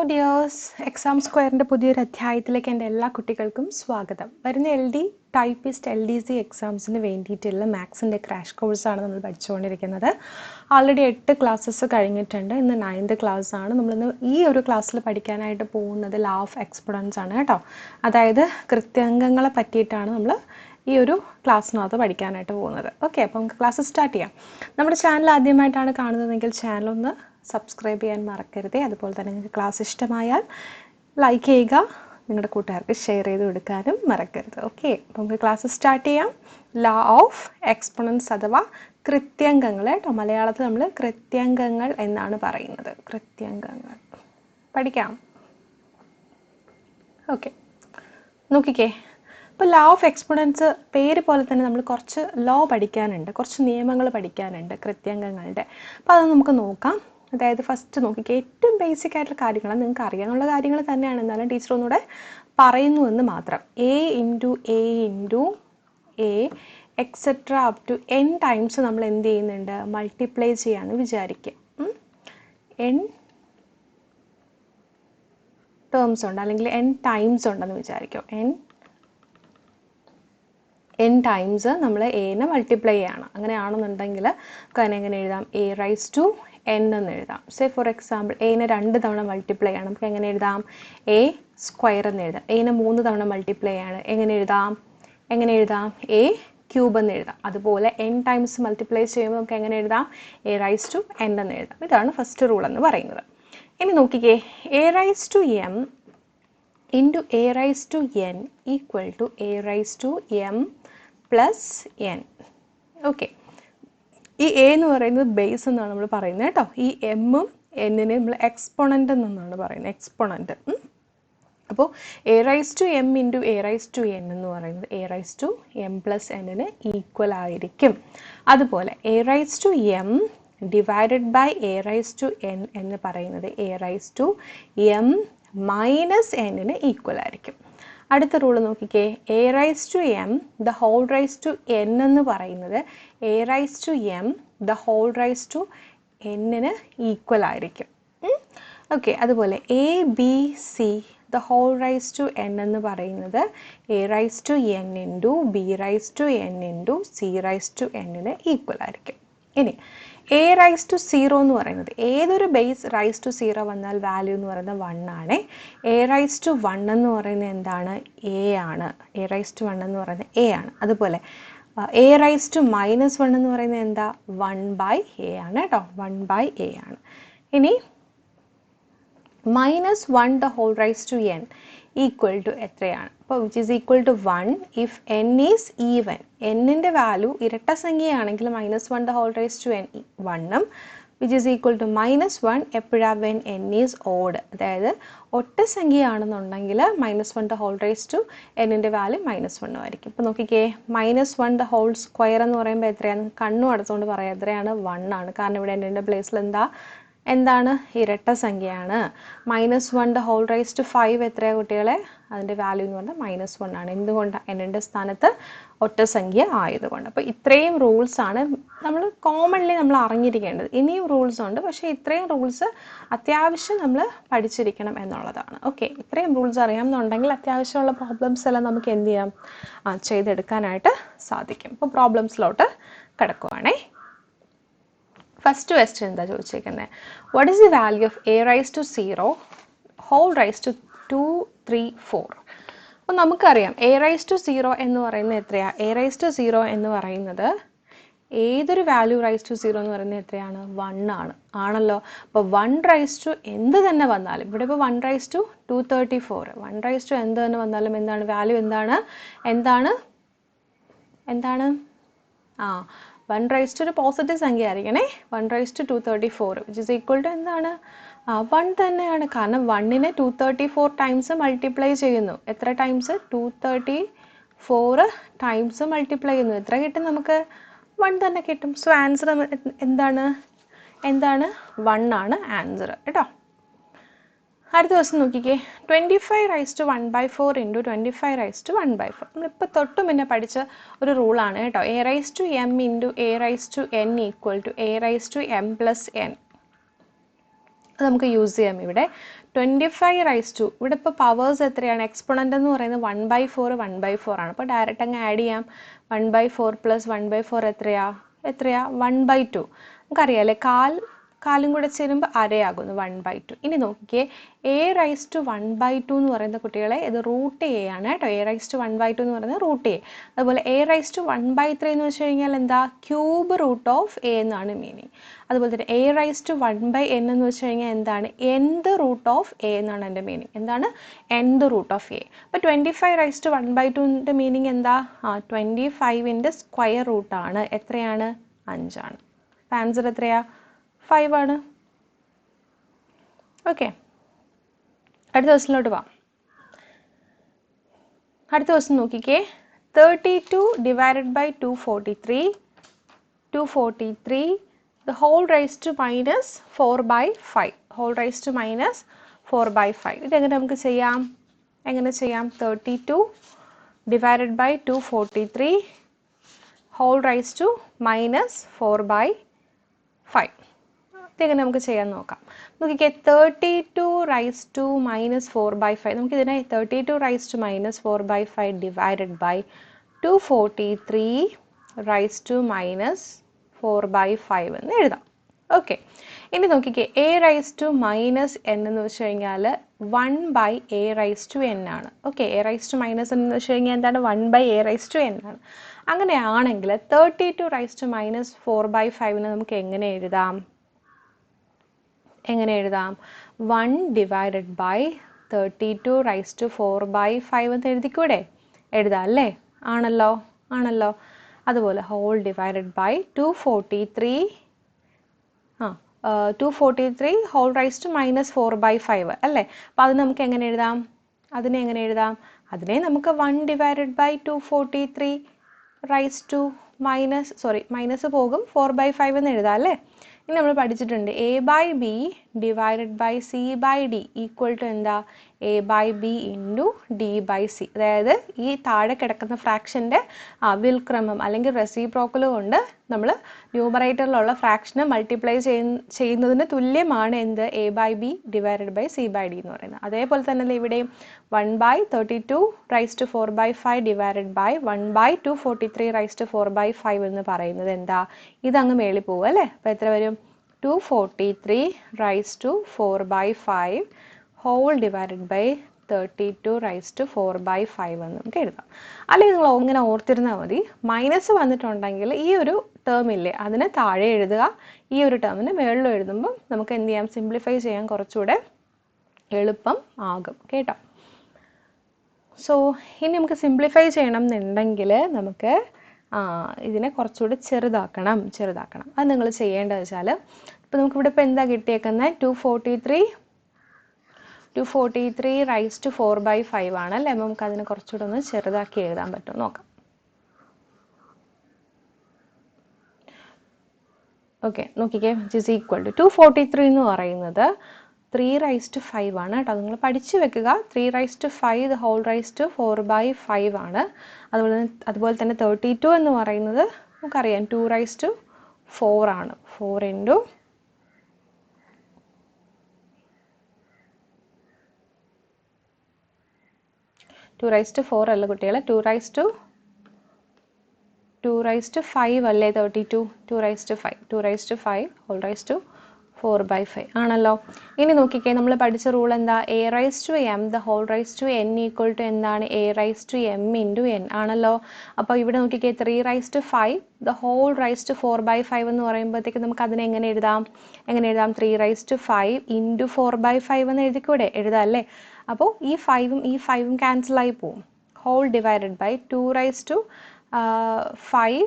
Hello dears exam സ്ക്വയറിന്റെ പുതിയൊരു അധ്യായത്തിലേക്ക് എന്റെ എല്ലാ കുട്ടികൾക്കും സ്വാഗതം. വരുന്ന L D typist L D C എക്സാംസിന് വേണ്ടിയിട്ടുള്ള മാത്സിന്റെ ക്രാഷ് കോഴ്സാണ് നമ്മൾ പഠിച്ചുകൊണ്ടിരിക്കുന്നത്. ആൾറെഡി എട്ട് ക്ലാസ്സസ് കഴിഞ്ഞിട്ടുണ്ട്. ഇന്ന് നയൻത് ക്ലാസ് ആണ്. നമ്മളിന്ന് ഈ ഒരു ക്ലാസ്സിൽ പഠിക്കാനായിട്ട് പോകുന്നത് ലാ ഓഫ് എക്സ്പെറൻസ് ആണ് കേട്ടോ. അതായത് കൃത്യാംഗങ്ങളെ പറ്റിയിട്ടാണ് നമ്മൾ ഈ ഒരു ക്ലാസ്സിനകത്ത് പഠിക്കാനായിട്ട് പോകുന്നത്. ഓക്കെ അപ്പോൾ നമുക്ക് ക്ലാസ് സ്റ്റാർട്ട് ചെയ്യാം. നമ്മുടെ ചാനൽ ആദ്യമായിട്ടാണ് കാണുന്നതെങ്കിൽ ചാനൽ ഒന്ന് സബ്സ്ക്രൈബ് ചെയ്യാൻ മറക്കരുത്. അതുപോലെ തന്നെ നിങ്ങൾക്ക് ക്ലാസ് ഇഷ്ടമായാൽ ലൈക്ക് ചെയ്യുക. നിങ്ങളുടെ കൂട്ടുകാർക്ക് ഷെയർ ചെയ്ത് കൊടുക്കാനും മറക്കരുത്. ഓക്കെ അപ്പോൾ നമുക്ക് ക്ലാസ് സ്റ്റാർട്ട് ചെയ്യാം. ലാ ഓഫ് എക്സ്പൊണൻസ് അഥവാ കൃത്യംഗങ്ങൾ കേട്ടോ. മലയാളത്തിൽ നമ്മൾ കൃത്യംഗങ്ങൾ എന്നാണ് പറയുന്നത്. കൃത്യംഗങ്ങൾ. പഠിക്കാം. ഓക്കെ നോക്കിക്കേ. ഇപ്പോൾ ലോ ഓഫ് എക്സ്പൊണൻസ് പേര് പോലെ തന്നെ നമ്മൾ കുറച്ച് ലോ പഠിക്കാനുണ്ട്. കുറച്ച് നിയമങ്ങൾ പഠിക്കാനുണ്ട് കൃത്യംഗങ്ങളുടെ. അപ്പോൾ അത് നമുക്ക് നോക്കാം. അതായത് ഫസ്റ്റ് നോക്കിക്കേ ഏറ്റവും ബേസിക് ആയിട്ടുള്ള കാര്യങ്ങൾ നിങ്ങൾക്ക് അറിയാനുള്ള കാര്യങ്ങൾ തന്നെയാണ്. എന്നാലും ടീച്ചർ ഒന്നുകൂടെ പറയുന്നു എന്ന് മാത്രം. A into A into A etcetera up to N times നമ്മൾ എന്ത് ചെയ്യുന്നുണ്ട്? മൾട്ടിപ്ലൈ ചെയ്യാന്ന് വിചാരിക്കുക എൻ ടേംസ് ഉണ്ട്. അല്ലെങ്കിൽ എൻ ടൈംസ് ഉണ്ടെന്ന് വിചാരിക്കും. എൻ എൻ ടൈംസ് നമ്മൾ എനെ മൾട്ടിപ്ലൈ ചെയ്യണം. അങ്ങനെയാണെന്നുണ്ടെങ്കിൽ നമുക്ക് അതിനെങ്ങനെ എഴുതാം? എ റൈസ് ടു എൻ എന്ന് എഴുതാം. സേ ഫോർ എക്സാമ്പിൾ എനെ രണ്ട് തവണ മൾട്ടിപ്ലൈ ചെയ്യണം. നമുക്ക് എങ്ങനെ എഴുതാം? എ സ്ക്വയർ എന്ന് എഴുതാം. എനെ മൂന്ന് തവണ മൾട്ടിപ്ലൈ ആണ് എങ്ങനെ എഴുതാം? എങ്ങനെ എഴുതാം? എ ക്യൂബ് എന്ന് എഴുതാം. അതുപോലെ എൻ ടൈംസ് മൾട്ടിപ്ലൈ ചെയ്യുമ്പോൾ നമുക്ക് എങ്ങനെ എഴുതാം? എ റൈസ് ടു എൻ എന്ന് എഴുതാം. ഇതാണ് ഫസ്റ്റ് റൂൾ എന്ന് പറയുന്നത്. ഇനി നോക്കിക്കേ. A raise to M into A raise to N equal to A raise to M plus N okay ഈ എ എന്ന് പറയുന്നത് ബേസ് എന്നാണ് നമ്മൾ പറയുന്നത് കേട്ടോ. ഈ എമ്മും എന്നിനെ നമ്മൾ എക്സ്പൊണന്റ് എന്നാണ് പറയുന്നത്. എക്സ്പൊണന്റ് അപ്പോൾ A raise to M into A raise to N എന്ന് പറയുന്നത് A raise to M plus എന്നിന് ഈക്വൽ ആയിരിക്കും. അതുപോലെ A raise to M divided by A raise to N എന്ന് പറയുന്നത് A raise to M minus എന്നിന് equal ആയിരിക്കും. അടുത്ത റൂൾ നോക്കിക്കേ. A raise to M the whole raise to N എന്ന് പറയുന്നത് A raise to M the whole raise to എന്നിന് equal ആയിരിക്കും. ഓക്കെ അതുപോലെ A B C the whole raise to N എന്ന് പറയുന്നത് A raise to N into B raise to N into C raise to എന്നിന് equal ആയിരിക്കും. ഇനി A raise to zero എന്ന് പറയുന്നത് ഏതൊരു ബേസ് റൈസ് ടു സീറോ വന്നാൽ വാല്യൂ എന്ന് പറയുന്നത് വൺ ആണ്. എ റൈസ് ടു വൺ എന്ന് പറയുന്നത് എന്താണ്? എ ആണ്. എ റൈസ് ടു വൺ എന്ന് പറയുന്നത് എ ആണ്. അതുപോലെ A raise to minus one എന്ന് പറയുന്നത് എന്താ? വൺ ബൈ എ ആണ് കേട്ടോ വൺ ബൈ എ ആണ്. ഇനി minus one the whole raise to N equal to എത്രയാണ്? അപ്പോൾ which is equal to one if N is even എന്നിന്റെ വാല്യൂ ഇരട്ട സംഖ്യയാണെങ്കിൽ minus one the whole raise to N വണ്ണും which is equal to minus one എപ്പോഴാ when N is odd അതായത് ഒറ്റ സംഖ്യയാണെന്നുണ്ടെങ്കിൽ minus one the whole raise to എന്നിന്റെ value minus വണ്ണും ആയിരിക്കും. ഇപ്പോൾ നോക്കിക്കേ minus one the whole square എന്ന് പറയുമ്പോൾ എത്രയാണ്? കണ്ണും അടച്ചുകൊണ്ട് പറയാം എത്രയാണ്? വൺ ആണ്. കാരണം ഇവിടെ എന്റെ പ്ലേസിൽ എന്താ? എന്താണ്? ഇരട്ട സംഖ്യയാണ്. Minus one whole raise to five എത്രയാണ് കുട്ടികളെ? അതിന്റെ വാല്യൂ എന്ന് പറഞ്ഞാൽ മൈനസ് വൺ ആണ്. എന്തുകൊണ്ട്? എന്നിന്റെ സ്ഥാനത്ത് ഒറ്റ സംഖ്യ ആയതുകൊണ്ട്. അപ്പോൾ ഇത്രയും റൂൾസ് ആണ് നമ്മൾ കോമൺലി നമ്മൾ അറിഞ്ഞിരിക്കേണ്ടത്. ഇനിയും റൂൾസ് ഉണ്ട്. പക്ഷേ ഇത്രയും റൂൾസ് അത്യാവശ്യം നമ്മൾ പഠിച്ചിരിക്കണം എന്നുള്ളതാണ്. ഓക്കെ ഇത്രയും റൂൾസ് അറിയാമെന്നുണ്ടെങ്കിൽ അത്യാവശ്യമുള്ള പ്രോബ്ലംസ് എല്ലാം നമുക്ക് എന്ത് ചെയ്യാം? ചെയ്തെടുക്കാനായിട്ട് സാധിക്കും. ഇപ്പോൾ പ്രോബ്ലംസിലോട്ട് കിടക്കുവാണേ. ഫസ്റ്റ് ക്വസ്റ്റ്യൻ എന്താ ചോദിച്ചേക്കുന്നത് what is the value of A raise to zero whole raise to two three four അപ്പോൾ നമുക്കറിയാം എ റൈസ് ടു സീറോ എന്ന് പറയുന്നത് എത്രയാണ് എ റൈസ് ടു സീറോ എന്ന് പറയുന്നത് ഏതൊരു വാല്യൂ റൈസ് ടു സീറോ എന്ന് പറയുന്നത് എത്രയാണ്? വൺ ആണ്. ആണല്ലോ? അപ്പോൾ വൺ റൈസ് ടു എന്ത് തന്നെ വന്നാലും ഇവിടെ ഇപ്പോൾ one raise to two thirty four one raise to എന്ത് തന്നെ വന്നാലും എന്താണ്? വാല്യൂ എന്താണ്? എന്താണ്? എന്താണ്? ആ വൺ റൈസ് ടു ഒരു പോസിറ്റീവ് സംഖ്യ ആയിരിക്കണേ. One raise to two thirty four which is equal to എന്താണ് വൺ തന്നെയാണ്. കാരണം വണ്ണിനെ two thirty four times multiply ചെയ്യുന്നു. എത്ര times two thirty four times multiply ചെയ്യുന്നു. എത്ര കിട്ടും നമുക്ക്? വൺ തന്നെ കിട്ടും. സോ ആൻസർ എന്താണ്? എന്താണ്? വൺ ആണ് ആൻസർ കേട്ടോ? അടുത്ത ദിവസം നോക്കിക്കേ. Twenty five raise to one by four into twenty five raise to one by four നമ്മളിപ്പോൾ തൊട്ട് മുന്നേ പഠിച്ച ഒരു റൂളാണ് കേട്ടോ. A raise to M into A raise to N equal to A raise to M plus N അത് നമുക്ക് use ചെയ്യാം ഇവിടെ. ട്വന്റി ഫൈവ് റൈസ് ടു ഇവിടെ ഇപ്പോൾ പവേഴ്സ് എത്രയാണ്? എക്സ്പൊണന്റ് എന്ന് പറയുന്നത് one by four one by four ആണ്. അപ്പോൾ ഡയറക്റ്റ് അങ്ങ് ആഡ് ചെയ്യാം. One by four plus one by four എത്രയാ? എത്രയാ? വൺ ബൈ ടു നമുക്കറിയാം അല്ലേ? കാൽ കാലും കൂടെ ചേരുമ്പോൾ അരയാകുന്നു വൺ ബൈ ടു ഇനി നോക്കിയേ A raise to one by two എന്ന് പറയുന്ന കുട്ടികളെ ഇത് റൂട്ട് എ ആണ് കേട്ടോ. A raise to one by two എന്ന് പറയുന്നത് റൂട്ട് എ അതുപോലെ A raise to one by three എന്ന് വെച്ച് കഴിഞ്ഞാൽ എന്താ? ക്യൂബ് റൂട്ട് ഓഫ് എ എന്നാണ് മീനിങ് അതുപോലെ തന്നെ A raise to one by N എന്ന് വെച്ച് കഴിഞ്ഞാൽ എന്താണ്? എന്ത് റൂട്ട് ഓഫ് എ എന്നാണ് എന്റെ മീനിങ് എന്താണ്? എന്ത് റൂട്ട് ഓഫ് എ അപ്പോൾ twenty five raise to one by ടുവിന്റെ മീനിങ് എന്താ? ആ ട്വന്റി ഫൈവിന്റെ സ്ക്വയർ റൂട്ടാണ് എത്രയാണ്? അഞ്ചാണ്. അപ്പം ആൻസർ എത്രയാ? ഫൈവ് ആണ്. ഓക്കെ അടുത്ത ക്വസ്റ്റിലോട്ട് പോവാം. അടുത്ത ക്വസ്റ്റ്യൻ നോക്കിക്കേ. Thirty two divided by two forty three two forty three the whole raise to minus four by five whole raise to minus four by five ഇതെങ്ങനെ നമുക്ക് ചെയ്യാം? എങ്ങനെ ചെയ്യാം? Thirty two divided by two forty three whole raise to minus four by five ഇതെങ്ങനെ നമുക്ക് ചെയ്യാൻ നോക്കാം. നോക്കിക്കേ thirty two raise to minus four by five നമുക്ക് ഇതിനെ thirty two raise to minus four by five divided by two forty three raise to minus four by five എന്ന് എഴുതാം. Okay ഇനി നോക്കിക്കേ a raise to minus n എന്ന് വെച്ച് കഴിഞ്ഞാൽ one by a raise to n ആണ്. Okay a raise to minus എന്ന് വെച്ച് കഴിഞ്ഞാൽ എന്താണ്? One by a raise to n ആണ്. അങ്ങനെയാണെങ്കിൽ thirty two raise to minus four by ഫൈവിന് നമുക്ക് എങ്ങനെ എഴുതാം? എങ്ങനെ എഴുതാം? One divided by thirty two raise to four by five എന്ന് എഴുതിക്കൂടെ? എഴുതാം അല്ലേ? ആണല്ലോ ആണല്ലോ. അതുപോലെ whole divided by two forty three ആ two forty three whole raise to minus four by five അല്ലേ? അപ്പോൾ അത് നമുക്ക് എങ്ങനെ എഴുതാം? അതിനെ എങ്ങനെ എഴുതാം? അതിനെ നമുക്ക് one divided by two forty three raise to minus sorry minus പോകും ഫോർ ബൈ ഫൈവ് എന്ന് എഴുതാം അല്ലേ? ഇനി നമ്മൾ പഠിച്ചിട്ടുണ്ട് a by b divided by c by d equal to എന്താ? A by b into d by c അതായത് ഈ താഴെ കിടക്കുന്ന ഫ്രാക്ഷന്റെ വിൽക്രമം അല്ലെങ്കിൽ റെസിപ്രോക്കൽ കൊണ്ട് നമ്മൾ ന്യൂമറേറ്ററിലുള്ള ഫ്രാക്ഷനെ മൾട്ടിപ്ലൈ ചെയ്യുന്നതിന് തുല്യമാണ് എന്ത്? A by b divided by c by d എന്ന് പറയുന്നത്. അതേപോലെ തന്നെ ഇവിടെയും one by thirty two raise to four by five divided by one by two forty three raise to four by five എന്ന് പറയുന്നത് എന്താ? ഇതങ്ങ് മേളിൽ പോകും അല്ലേ? അപ്പോൾ എത്ര വരും? Two forty three raise to four by five whole divided by thirty two raise to four by five എന്ന് നമുക്ക് എഴുതാം. അല്ലെങ്കിൽ നിങ്ങൾ ഇങ്ങനെ ഓർത്തിരുന്നാൽ മതി. മൈനസ് വന്നിട്ടുണ്ടെങ്കിൽ ഈ ഒരു ടേം ഇല്ലേ അതിന് താഴെ എഴുതുക. ഈ ഒരു ടേമിന് മുകളിൽ എഴുതുമ്പം നമുക്ക് എന്ത് ചെയ്യാം? സിംപ്ലിഫൈ ചെയ്യാൻ കുറച്ചുകൂടെ എളുപ്പം ആകും. കേട്ടോ? സോ ഇനി നമുക്ക് സിംപ്ലിഫൈ ചെയ്യണം എന്നുണ്ടെങ്കിൽ നമുക്ക് ഇതിനെ കുറച്ചുകൂടി ചെറുതാക്കണം ചെറുതാക്കണം. അത് നിങ്ങൾ ചെയ്യേണ്ടത് വെച്ചാൽ ഇപ്പോൾ നമുക്കിവിടെ ഇപ്പോൾ എന്താ കിട്ടിയേക്കുന്നത്? Two forty three two forty three raise to four by five ആണ് അല്ലേ? നമുക്ക് അതിനെ കുറച്ചുകൂടെ ഒന്ന് ചെറുതാക്കി എഴുതാൻ പറ്റും. നോക്കാം. ഓക്കെ നോക്കിക്കേ. Which is equal to two forty three എന്ന് പറയുന്നത് ത്രീ റൈസ് ടു ഫൈവ് ആണ് കേട്ടോ. നിങ്ങൾ പഠിച്ചു വെക്കുക. Three raise to five the whole raise to four by five ആണ്. അതുപോലെ തന്നെ അതുപോലെ തന്നെ തേർട്ടി ടു എന്ന് പറയുന്നത് നമുക്കറിയാം. ടു റൈസ് ടു ഫോർ ആണ്. Four into two raise to four അല്ല കുട്ടികളെ two raise to two raise to five അല്ലേ thirty two two raise to five two raise to five whole raise to four by five ആണല്ലോ ഇനി നോക്കിക്കേ നമ്മൾ പഠിച്ച rule എന്താ a raise to m the whole raise to n equal to എന്താണ് a raise to m into n ആണല്ലോ അപ്പോൾ ഇവിടെ നോക്കിക്കേ three raise to five the whole raise to four by five എന്ന് പറയുമ്പോഴത്തേക്ക് നമുക്ക് അതിനെ എങ്ങനെ എഴുതാം എങ്ങനെ എഴുതാം three raise to five into four by five എന്ന് എഴുതിക്കൂടെ എഴുതാം അല്ലേ അപ്പോൾ ഈ ഫൈവും ഈ ഫൈവും ക്യാൻസലായി പോവും. Whole divided by two raise to five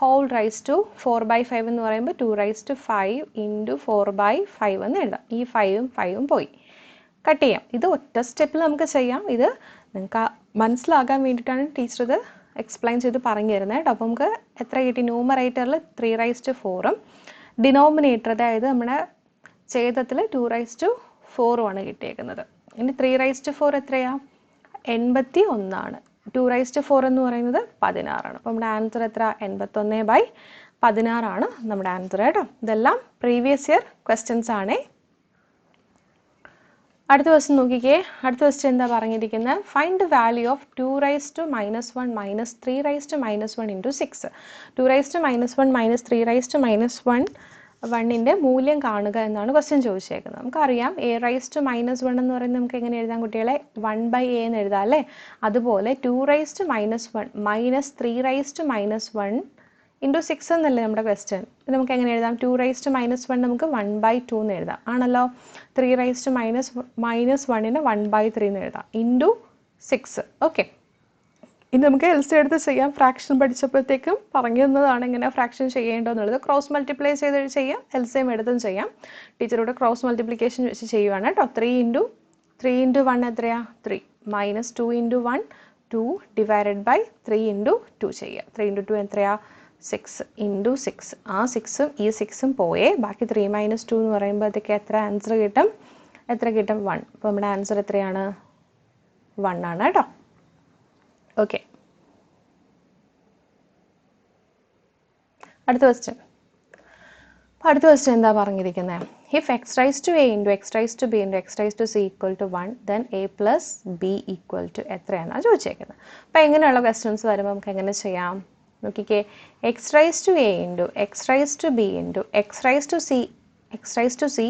whole raise to four by five എന്ന് പറയുമ്പോൾ two raise to five into four by five എന്ന് എഴുതാം. ഈ ഫൈവും ഫൈവും പോയി. കട്ട് ചെയ്യാം. ഇത് ഒറ്റ സ്റ്റെപ്പിൽ നമുക്ക് ചെയ്യാം. ഇത് നിങ്ങൾക്ക് മനസ്സിലാകാൻ വേണ്ടിയിട്ടാണ് ടീച്ചർ ഇത് എക്സ്പ്ലെയിൻ ചെയ്ത് പറഞ്ഞു തരുന്നത് കേട്ടോ. അപ്പോൾ നമുക്ക് എത്ര കിട്ടി? ന്യൂമറേറ്ററിൽ ത്രീ റൈസ് ടു ഫോറും ഡിനോമിനേറ്റർ അതായത് നമ്മുടെ ഛേദത്തിൽ ടു റൈസ് ടു ഫോറുമാണ് കിട്ടിയേക്കുന്നത്. ഇനി ത്രീ റൈസ് ടു ഫോർ എത്രയാ? എൺപത്തി ഒന്നാണ് ടു റൈസ് ടു ഫോർ എന്ന് പറയുന്നത് പതിനാറാണ്. അപ്പോൾ നമ്മുടെ ആൻസർ എത്ര? എൺപത്തൊന്ന് ബൈ പതിനാറാണ് നമ്മുടെ ആൻസർ കേട്ടോ. ഇതെല്ലാം പ്രീവിയസ് ഇയർ ക്വസ്റ്റ്യൻസ് ആണേ. അടുത്ത ക്വസ്റ്റ്യൻ നോക്കിക്കേ. അടുത്ത ക്വസ്റ്റ്യൻ എന്താ പറഞ്ഞിരിക്കുന്നത് find value of two raise to minus one minus three raise to minus one into six two raise to minus one minus three raise to minus one വണ്ണിന്റെ മൂല്യം കാണുക എന്നാണ് ക്വസ്റ്റ്യൻ ചോദിച്ചേക്കുന്നത്. നമുക്കറിയാം a raise to minus one എന്ന് പറയുന്നത് നമുക്ക് എങ്ങനെ എഴുതാം കുട്ടികളെ? വൺ ബൈ എ എന്ന് എഴുതാം അല്ലേ? അതുപോലെ two raise to minus one minus three raise to minus one into six എന്നല്ലേ നമ്മുടെ ക്വസ്റ്റ്യൻ ഇത് നമുക്ക് എങ്ങനെ എഴുതാം? Two raise to minus one നമുക്ക് വൺ ബൈ ടു എന്ന് എഴുതാം. ആണല്ലോ? Three raise to minus minus വണ്ണിന് വൺ ബൈ ത്രീ എന്ന് എഴുതാം. ഇന്റു സിക്സ് ഓക്കെ ഇനി നമുക്ക് എൽ സി എടുത്ത് ചെയ്യാം. ഫ്രാക്ഷൻ പഠിച്ചപ്പോഴത്തേക്കും പറഞ്ഞു തന്നതാണ് എങ്ങനെ ഫ്രാക്ഷൻ ചെയ്യേണ്ടതെന്നുള്ളത്. ക്രോസ് മൾട്ടിപ്ലൈ ചെയ്ത് ചെയ്യാം. എൽ സി എം എടുത്തും ചെയ്യാം. ടീച്ചറോട് ക്രോസ് മൾട്ടിപ്ലിക്കേഷൻ വെച്ച് ചെയ്യുവാണ് കേട്ടോ. Three into three into one എത്രയാ? Three minus two into one two divided by three into two ചെയ്യുക ത്രീ ഇന്റു ടു എത്രയാ? സിക്സ് ഇന്റു സിക്സ് ആ സിക്സും ഈ സിക്സും പോയേ. ബാക്കി ത്രീ മൈനസ് ടു എന്ന് പറയുമ്പോഴത്തേക്ക് എത്ര ആൻസർ കിട്ടും? എത്ര കിട്ടും? വൺ അപ്പോൾ നമ്മുടെ ആൻസർ എത്രയാണ്? വൺ ആണ് കേട്ടോ. ഓക്കെ അടുത്ത ക്വസ്റ്റ്യൻ അടുത്ത ക്വസ്റ്റ്യൻ എന്താ പറഞ്ഞിരിക്കുന്നത് if x raise to a into x raise to b into x raise to c equal to one then a plus b equal to എത്രയാണ്? ചോദിച്ചേക്കുന്നത് അപ്പോൾ എങ്ങനെയുള്ള ക്വസ്റ്റ്യൻസ് വരുമ്പോൾ നമുക്ക് എങ്ങനെ ചെയ്യാം? നോക്കിക്കേ. X raise to a into x raise to b into x raise to c x raise to c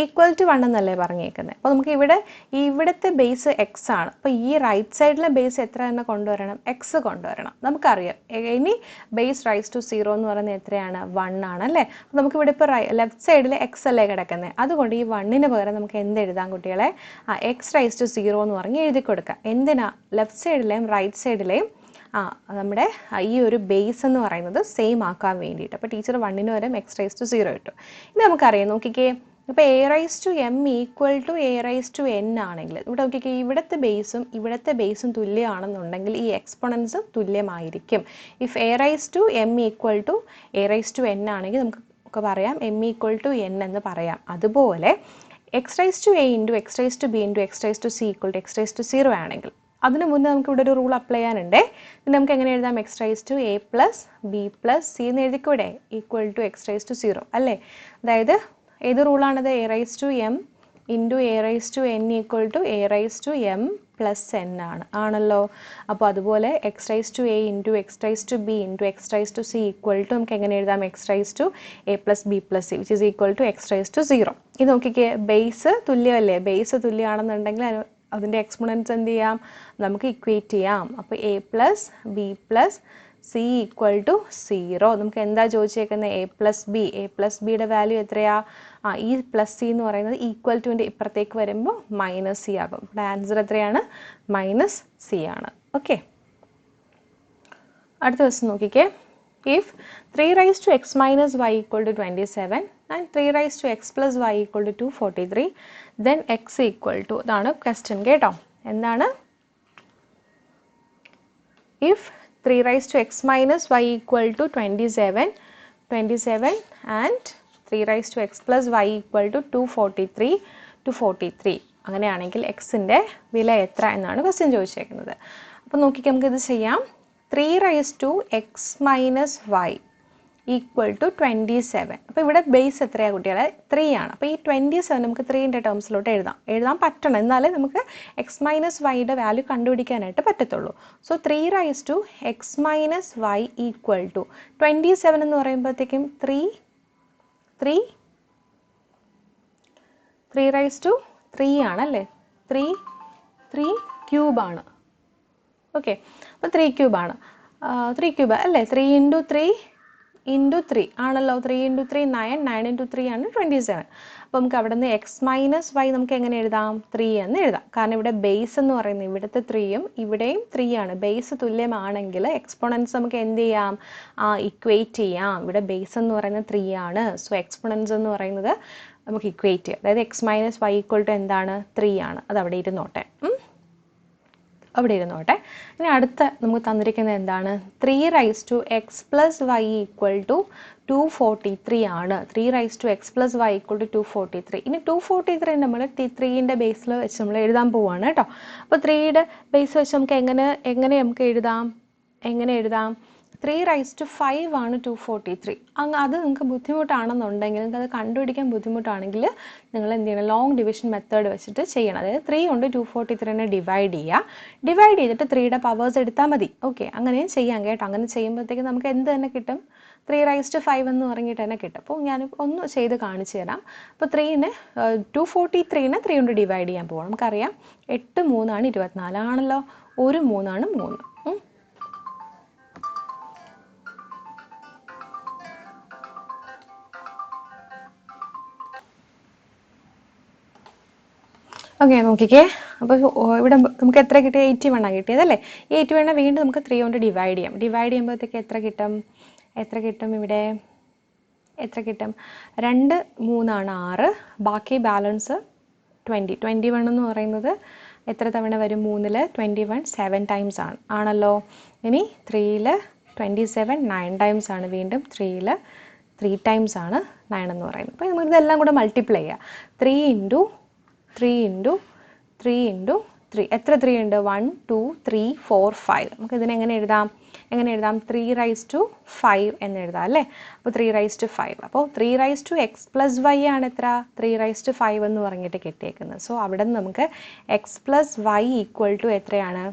equal to one എന്നല്ലേ പറഞ്ഞേക്കുന്നത് അപ്പോൾ നമുക്ക് ഇവിടെ ഇവിടുത്തെ ബേസ് എക്സ് ആണ്. അപ്പോൾ ഈ റൈറ്റ് സൈഡിലെ ബേസ് എത്ര തന്നെ കൊണ്ടുവരണം? എക്സ് കൊണ്ടുവരണം. നമുക്കറിയാം. ഇനി ബേസ് റൈസ് ടു സീറോ എന്ന് പറയുന്നത് എത്രയാണ്? വൺ ആണ് അല്ലേ? അപ്പോൾ നമുക്ക് ഇവിടെ ഇപ്പോൾ ലെഫ്റ്റ് സൈഡിൽ എക്സ് അല്ലേ കിടക്കുന്നത് അതുകൊണ്ട് ഈ വണ്ണിന് പകരം നമുക്ക് എന്ത് എഴുതാം കുട്ടികളെ? ആ എക്സ് റൈസ് ടു സീറോ എന്ന് പറഞ്ഞ് എഴുതി കൊടുക്കുക എന്തിനാ? ലെഫ്റ്റ് സൈഡിലെയും റൈറ്റ് സൈഡിലെയും ആ നമ്മുടെ ഈ ഒരു ബേസ് എന്ന് പറയുന്നത് സെയിം ആക്കാൻ വേണ്ടിയിട്ട്. അപ്പോൾ ടീച്ചർ വണ്ണിന് വരെ എക്സ് റൈസ് ടു സീറോ ഇട്ടു. ഇനി നമുക്കറിയാം നോക്കിക്കേ. ഇപ്പോൾ a raise to m equal to a raise to n ആണെങ്കിൽ ഇവിടെ നോക്കിക്കേ ഇവിടുത്തെ ബേസും ഇവിടുത്തെ ബേസും തുല്യമാണെന്നുണ്ടെങ്കിൽ ഈ എക്സ്പൊണൻസും തുല്യമായിരിക്കും. If a raise to m equal to a raise to n ആണെങ്കിൽ നമുക്ക് ഒക്കെ പറയാം എം ഈക്വൽ ടു എൻ എന്ന് പറയാം. അതുപോലെ x raise to a into x raise to b into x raise to c equal to x raise to zero ആണെങ്കിൽ അതിന് മുന്നേ നമുക്ക് ഇവിടെ ഒരു റൂൾ അപ്ലൈ ചെയ്യാനുണ്ട് നമുക്ക് എങ്ങനെ എഴുതാം x raise to a plus b plus c എന്ന് എഴുതിക്കൂടെ equal to x raise to zero അല്ലേ അതായത് ഏത് റൂളാണത് a raise to m into a raise to n equal to a raise to m plus n ആണ് ആണല്ലോ അപ്പോൾ അതുപോലെ x raise to a into x raise to b into x raise to c equal to നമുക്ക് എങ്ങനെ എഴുതാം x raise to a plus b plus c which is equal to x raise to zero ഇത് നോക്കിക്കേ base തുല്യമല്ലേ base തുല്യമാണെന്നുണ്ടെങ്കിൽ അതിന്റെ എക്സ്പൊണൻസ് എന്ത് ചെയ്യാം? നമുക്ക് equate ചെയ്യാം. അപ്പോൾ a plus b plus c equal to zero നമുക്ക് എന്താ ചോദിച്ചേക്കുന്നത് a plus b a plus ബിയുടെ വാല്യൂ എത്രയാ? ആ ഈ പ്ലസ് സി എന്ന് പറയുന്നത് ഈക്വൽ ടുവിന്റെ ഇപ്പുറത്തേക്ക് വരുമ്പോൾ മൈനസ് സി ആകും. ഇവിടെ ആൻസർ എത്രയാണ്? മൈനസ് സി ആണ്. ഓക്കെ അടുത്ത ദിവസം നോക്കിക്കേ. If three raise to x minus y equal to twenty seven and three raise to x plus y equal to two forty three then x equal to ഇതാണ് question കേട്ടോ എന്താണ്? If three raise to x minus y equal to twenty seven twenty seven and three raise to x plus y equal to two forty three two forty three അങ്ങനെയാണെങ്കിൽ എക്സിന്റെ വില എത്ര എന്നാണ് question ചോദിച്ചേക്കുന്നത്. അപ്പോൾ നോക്കിക്ക് നമുക്കിത് ചെയ്യാം. Three raise to x minus y equal to twenty seven അപ്പോൾ ഇവിടെ ബേസ് എത്രയാണ് കുട്ടികളെ? ത്രീ ആണ്. അപ്പോൾ ഈ ട്വന്റി സെവൻ നമുക്ക് ത്രീന്റെ ടേംസിലോട്ട് എഴുതാം. എഴുതാൻ പറ്റണം. എന്നാലേ നമുക്ക് എക്സ് മൈനസ് വൈയുടെ വാല്യൂ കണ്ടുപിടിക്കാനായിട്ട് പറ്റത്തുള്ളൂ. So three raise to x minus y equal to twenty seven എന്ന് പറയുമ്പോഴത്തേക്കും three three three raise to three ആണല്ലേ ത്രീ ത്രീ ക്യൂബാണ് ഓക്കെ അപ്പോൾ ത്രീ ക്യൂബാണ് ത്രീ ക്യൂബ് അല്ലേ? Three into three into three ആണല്ലോ? Three into three nine nine into three ആണ് twenty seven അപ്പോൾ നമുക്ക് അവിടെ നിന്ന് എക്സ് മൈനസ് വൈ നമുക്ക് എങ്ങനെ എഴുതാം? ത്രീ എന്ന് എഴുതാം. കാരണം ഇവിടെ ബേസ് എന്ന് പറയുന്നത് ഇവിടുത്തെ ത്രീയും ഇവിടെയും ത്രീ ആണ്. ബേസ് തുല്യമാണെങ്കിൽ എക്സ്പോണൻസ് നമുക്ക് എന്ത് ചെയ്യാം? ഇക്വേറ്റ് ചെയ്യാം. ഇവിടെ ബേസ് എന്ന് പറയുന്നത് ത്രീ ആണ്. സോ എക്സ്പോണൻസ് എന്ന് പറയുന്നത് നമുക്ക് ഇക്വേറ്റ് ചെയ്യാം. അതായത് x minus y equal to എന്താണ്? ത്രീ ആണ്. അത് അവിടെ ഇരുന്നോട്ടെ. അവിടെ ഇരുന്നോട്ടെ. ഇനി അടുത്ത നമുക്ക് തന്നിരിക്കുന്നത് എന്താണ്? Three raise to x plus y equal to two forty three ആണ്. Three raise to x plus y equal to two forty three ഇനി ടു ഫോർട്ടി ത്രീ നമ്മൾ ത്രീന്റെ ബേസിൽ വെച്ച് നമ്മൾ എഴുതാൻ പോവുകയാണ് കേട്ടോ. അപ്പോൾ ത്രീയുടെ ബേസ് വെച്ച് നമുക്ക് എങ്ങനെ എങ്ങനെ നമുക്ക് എഴുതാം? എങ്ങനെ എഴുതാം? ത്രീ റൈസ് ടു ഫൈവ് ആണ് ടു ഫോർട്ടി ത്രീ അങ്ങ് അത് നിങ്ങൾക്ക് ബുദ്ധിമുട്ടാണെന്നുണ്ടെങ്കിൽ നിങ്ങൾക്ക് അത് കണ്ടുപിടിക്കാൻ ബുദ്ധിമുട്ടാണെങ്കിൽ നിങ്ങൾ എന്ത് ചെയ്യണം? ലോങ് ഡിവിഷൻ മെത്തേഡ് വെച്ചിട്ട് ചെയ്യണം. അതായത് ത്രീ കൊണ്ട് ടു ഫോർട്ടി ത്രീനെ ഡിവൈഡ് ചെയ്യുക. ഡിവൈഡ് ചെയ്തിട്ട് ത്രീയുടെ പവേഴ്സ് എടുത്താൽ മതി. ഓക്കെ അങ്ങനെയും ചെയ്യാം കേട്ടോ. അങ്ങനെ ചെയ്യുമ്പോഴത്തേക്ക് നമുക്ക് എന്ത് തന്നെ കിട്ടും? ത്രീ റൈസ് ടു ഫൈവ് എന്ന് പറഞ്ഞിട്ട് തന്നെ കിട്ടും. അപ്പോൾ ഞാൻ ഒന്ന് ചെയ്ത് കാണിച്ചു തരാം. അപ്പോൾ ത്രീനെ ടു ഫോർട്ടി ത്രീനെ ത്രീ കൊണ്ട് ഡിവൈഡ് ചെയ്യാൻ പോകണം നമുക്കറിയാം എട്ട് മൂന്നാണ് ഇരുപത്തിനാലാണല്ലോ ഒരു മൂന്നാണ് മൂന്ന്. ഓക്കെ നോക്കിക്കേ. അപ്പോൾ ഇവിടെ നമുക്ക് എത്ര കിട്ടിയ എയ്റ്റി വണ്ണാണ് കിട്ടിയത് അല്ലേ? ഈ എയ്റ്റി വണ്ണ വീണ്ടും നമുക്ക് ത്രീ കൊണ്ട് ഡിവൈഡ് ചെയ്യാം. ഡിവൈഡ് ചെയ്യുമ്പോഴത്തേക്ക് എത്ര കിട്ടും? എത്ര കിട്ടും ഇവിടെ? എത്ര കിട്ടും? രണ്ട് മൂന്നാണ് ആറ്. ബാക്കി ബാലൻസ് ട്വന്റി ട്വന്റി വൺ എന്ന് പറയുന്നത് എത്ര തവണ വരും? മൂന്നിൽ ട്വന്റി വൺ സെവൻ ടൈംസ് ആണ്. ആണല്ലോ? ഇനി ത്രീയിൽ ട്വന്റി സെവൻ നയൻ ടൈംസ് ആണ്. വീണ്ടും ത്രീയിൽ ത്രീ ടൈംസ് ആണ്. നയൻ എന്ന് പറയുന്നത്. അപ്പോൾ നമുക്ക് ഇതെല്ലാം കൂടെ മൾട്ടിപ്ലൈ ചെയ്യാം. Three into three into three into three എത്ര ത്രീ ഉണ്ട്? One two three four five നമുക്ക് ഇതിനെ എങ്ങനെ എഴുതാം? എങ്ങനെ എഴുതാം? ത്രീ റൈസ് ടു ഫൈവ് എന്ന് എഴുതാം അല്ലേ? അപ്പോൾ ത്രീ റൈസ് ടു ഫൈവ് അപ്പോൾ three raise to x plus y ആണ് എത്ര? ത്രീ റൈസ് ടു ഫൈവ് എന്ന് പറഞ്ഞിട്ട് കിട്ടിയേക്കുന്നത്. സോ അവിടെ നിന്ന് നമുക്ക് x plus y equal to എത്രയാണ്?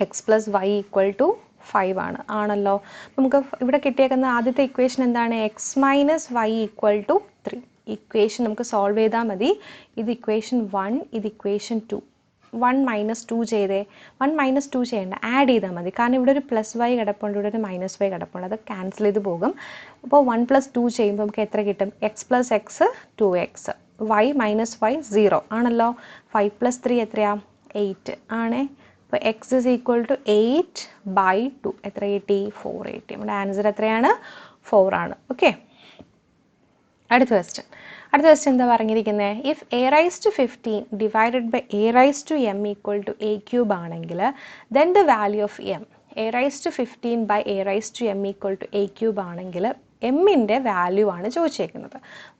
X plus y equal to five ആണ്. ആണല്ലോ. നമുക്ക് ഇവിടെ കിട്ടിയേക്കുന്ന ആദ്യത്തെ ഇക്വേഷൻ എന്താണ്? X minus y equal to three equation നമുക്ക് സോൾവ് ചെയ്താൽ മതി. ഇത് ഇക്വേഷൻ വൺ ഇത് equation two one minus two ചെയ്തേ. വൺ മൈനസ് ടു ചെയ്യേണ്ട. ആഡ് ചെയ്താൽ മതി. കാരണം ഇവിടെ ഒരു പ്ലസ് വൈ കിടപ്പുണ്ട്. ഇവിടെ ഒരു മൈനസ് വൈ കിടപ്പുണ്ട്. അത് ക്യാൻസൽ ചെയ്ത് പോകും. അപ്പോൾ വൺ പ്ലസ് ടു ചെയ്യുമ്പോൾ നമുക്ക് എത്ര കിട്ടും? X plus x two x y minus y zero ആണല്ലോ? ഫൈവ് പ്ലസ് ത്രീ എത്രയാ? എയ്റ്റ് ആണേ? അപ്പോൾ x is equal to eight by two എത്ര കിട്ടി? ഫോർ എയ്റ്റി നമ്മുടെ ആൻസർ എത്രയാണ്? ഫോർ ആണ്. ഓക്കെ അടുത്ത ക്വസ്റ്റ്യൻ അടുത്ത ക്വസ്റ്റ്യൻ എന്താ പറഞ്ഞിരിക്കുന്നത് if a raise to fifteen divided by a raise to m equal to a cube ആണെങ്കിൽ then the value of m a raise to fifteen by a raise to m equal to a cube ആണെങ്കിൽ എമ്മിന്റെ value ആണ് ചോദിച്ചേക്കുന്നത്.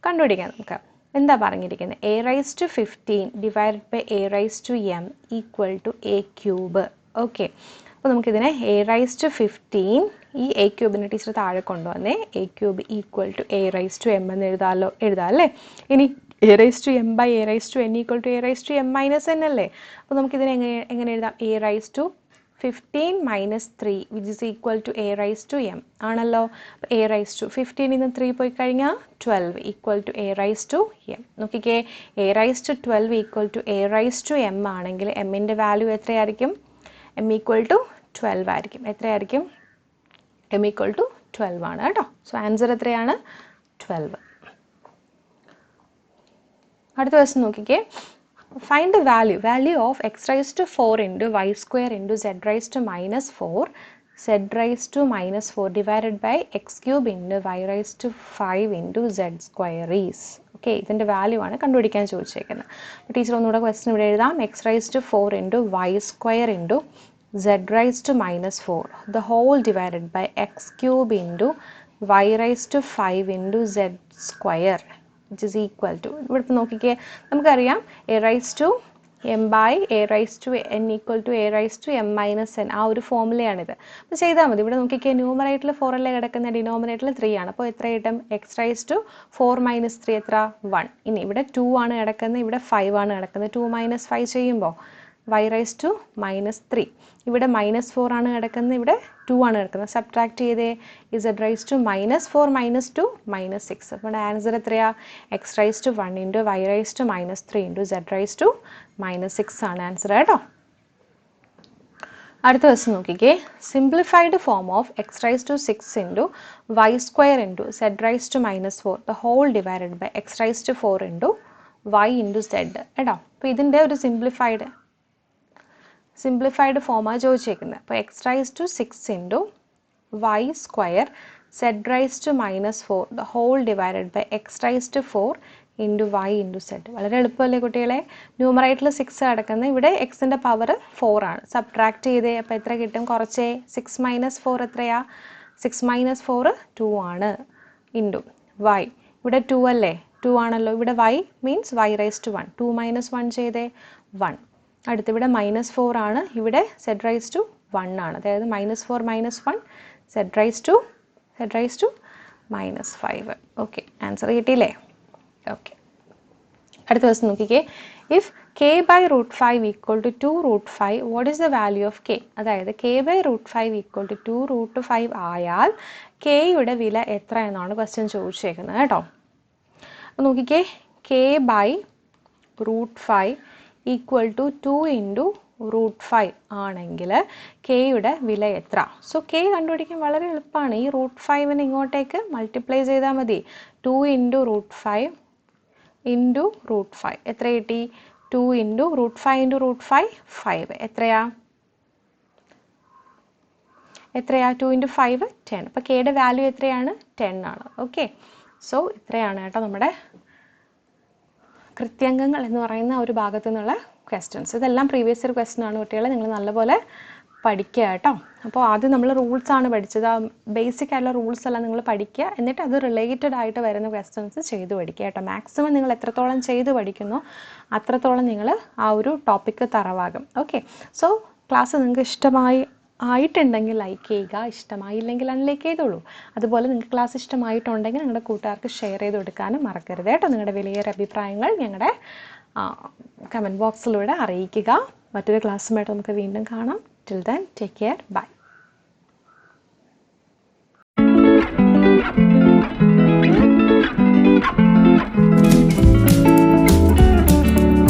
കണ്ടുപിടിക്കാം നമുക്ക്. എന്താ പറഞ്ഞിരിക്കുന്നത് a raise to fifteen divided by a raise to m equal to a cube okay അപ്പോൾ നമുക്കിതിനെ എ റൈസ് ടു ഫിഫ്റ്റീൻ ഈ എ ക്യൂബിനെ ടീച്ചർ താഴെ കൊണ്ടുവന്നേ a cube equal to a raise to m എന്ന് എഴുതാമല്ലോ എഴുതാം അല്ലേ ഇനി a raise to m by a raise to n equal to a raise to m minus n അല്ലേ അപ്പോൾ നമുക്കിതിനെ എങ്ങനെ എങ്ങനെ എഴുതാം a raise to fifteen minus three which is equal to a raise to m ആണല്ലോ A raise to ഫിഫ്റ്റീനിൽ നിന്ന് three പോയി കഴിഞ്ഞാൽ twelve equal to a raise to m നോക്കിക്കേ a raise to twelve equal to a raise to m ആണെങ്കിൽ എമ്മിന്റെ value എത്രയായിരിക്കും M equal to twelve ആയിരിക്കും എത്രയായിരിക്കും എം ഈക്വൽ ടു ട്വൽവ് ആണ് കേട്ടോ. സോ ആൻസർ എത്രയാണ്? ട്വൽവ് അടുത്ത ക്വസ്റ്റൻ നോക്കിക്കേ. Find value value of x raise to four into y square into z raise to minus four z raise to minus four divided by x cube into y raise to five into z square is okay ഇതിന്റെ value ആണ് കണ്ടുപിടിക്കാൻ ചോദിച്ചേക്കുന്നത്. Teacher ഒന്നുകൂടെ question ഇവിടെ എഴുതാം. X raise to four into y square into z raised to minus 4 the whole divided by x cube into y raised to 5 into z square which is equal to ഇവിടുത്തെ നോക്കിക്കേ നമുക്കറിയാം a raise to m by a raise to n equal to a raise to m minus n ആ ഒരു ഫോമുലയാണിത് അപ്പോൾ ചെയ്താൽ മതി. ഇവിടെ നോക്കിക്കേ ന്യൂമറേറ്ററിൽ ഫോർ അല്ലേ കിടക്കുന്ന? ഡിനോമിനേറ്ററിൽ ത്രീ ആണ്. അപ്പോൾ എത്ര കിട്ടും? X raise to four minus three എത്ര? വൺ ഇനി ഇവിടെ ടു ആണ് കിടക്കുന്നത് ഇവിടെ ഫൈവ് ആണ് കിടക്കുന്നത് ടു മൈനസ് ഫൈവ് ചെയ്യുമ്പോൾ y raise to minus three ഇവിടെ മൈനസ് ഫോർ ആണ് കിടക്കുന്നത്. ഇവിടെ ടു ആണ് കിടക്കുന്നത്. സബ്ട്രാക്ട് ചെയ്തേ z raise to minus four minus two minus six അപ്പോൾ ആൻസർ എത്രയാ? X raise to one into y raise to minus three into z raise to minus six ആണ് ആൻസർ കേട്ടോ. അടുത്ത ദിവസം നോക്കിക്കേ. Simplified form of x raise to six into y square into z raise to minus four the whole divided by x raise to four into y into z കേട്ടോ. അപ്പോൾ ഇതിന്റെ ഒരു simplified simplified ഫോമാണ് ചോദിച്ചേക്കുന്നത് അപ്പോൾ x raise to six into y square z raise to minus four the whole divided by x raise to four into y into z വളരെ എളുപ്പമല്ലേ കുട്ടികളെ? ന്യൂമറേറ്ററിൽ സിക്സ് കിടക്കുന്നത് ഇവിടെ എക്സിന്റെ പവർ ഫോർ ആണ്. സബ്ട്രാക്ട് ചെയ്തേ. അപ്പോൾ എത്ര കിട്ടും? കുറച്ചേ. സിക്സ് മൈനസ് ഫോർ എത്രയാ? സിക്സ് മൈനസ് ഫോർ ടു ആണ് ഇന്റു വൈ ഇവിടെ ടു അല്ലേ? ടു ആണല്ലോ. ഇവിടെ y means y raise to one two minus one ചെയ്തേ വൺ അടുത്ത് ഇവിടെ മൈനസ് ഫോർ ആണ്. ഇവിടെ സെഡ് റൈസ് ടു വൺ ആണ്. അതായത് minus four minus one z raise to z raise to minus five okay answer കിട്ടിയില്ലേ? ഓക്കെ അടുത്ത ദിവസം നോക്കിക്കേ. If k by root five equal to two root five what is the value of k അതായത് k by root five equal to two root five ആയാൽ കെയുടെ വില എത്ര എന്നാണ് ക്വസ്റ്റ്യൻ ചോദിച്ചേക്കുന്നത് കേട്ടോ. നോക്കിക്കേ. K by root five equal to two into root five ആണെങ്കിൽ കെയുടെ വില എത്ര? സോ കെ കണ്ടുപിടിക്കാൻ വളരെ എളുപ്പമാണ്. ഈ റൂട്ട് ഫൈവിന് ഇങ്ങോട്ടേക്ക് മൾട്ടിപ്ലൈ ചെയ്താൽ മതി. Two into root five into root five എത്ര കിട്ടി? Two into root five into root five five എത്രയാ? എത്രയാ? ടു ഇന്റു ഫൈവ് ടെൻ അപ്പോൾ കെയുടെ വാല്യൂ എത്രയാണ്? ടെൻ ആണ്. ഓക്കെ സോ ഇത്രയാണ് കേട്ടോ നമ്മുടെ കൃത്യംഗങ്ങൾ എന്ന് പറയുന്ന ഒരു ഭാഗത്തു നിന്നുള്ള ക്വസ്റ്റ്യൻസ് ഇതെല്ലാം പ്രീവിയസ് ഇയർ ക്വസ്റ്റ്യൻ ആണ് കുട്ടികളെ. നിങ്ങൾ നല്ലപോലെ പഠിക്കുക കേട്ടോ. അപ്പോൾ ആദ്യം നമ്മൾ റൂൾസ് ആണ് പഠിച്ചത്. ആ ബേസിക് ആയിട്ടുള്ള റൂൾസ് എല്ലാം നിങ്ങൾ പഠിക്കുക. എന്നിട്ട് അത് റിലേറ്റഡ് ആയിട്ട് വരുന്ന ക്വസ്റ്റ്യൻസ് ചെയ്ത് പഠിക്കുക കേട്ടോ. മാക്സിമം നിങ്ങൾ എത്രത്തോളം ചെയ്ത് പഠിക്കുന്നു അത്രത്തോളം നിങ്ങൾ ആ ഒരു ടോപ്പിക്ക് തറവാകും. ഓക്കെ സോ ക്ലാസ് നിങ്ങൾക്ക് ഇഷ്ടമായി ആയിട്ടുണ്ടെങ്കിൽ ലൈക്ക് ചെയ്യുക ഇഷ്ടമായില്ലെങ്കിൽ അൺലൈക്ക് ചെയ്തോളൂ. അതുപോലെ നിങ്ങൾക്ക് ക്ലാസ് ഇഷ്ടമായിട്ടുണ്ടെങ്കിൽ നിങ്ങളുടെ കൂട്ടുകാർക്ക് ഷെയർ ചെയ്ത് കൊടുക്കാനും മറക്കരുത് കേട്ടോ. നിങ്ങളുടെ വിലയേറെ അഭിപ്രായങ്ങൾ ഞങ്ങളുടെ കമന്റ് ബോക്സിലൂടെ അറിയിക്കുക. മറ്റൊരു ക്ലാസ്സുമായിട്ട് നമുക്ക് വീണ്ടും കാണാം. Till then take care bye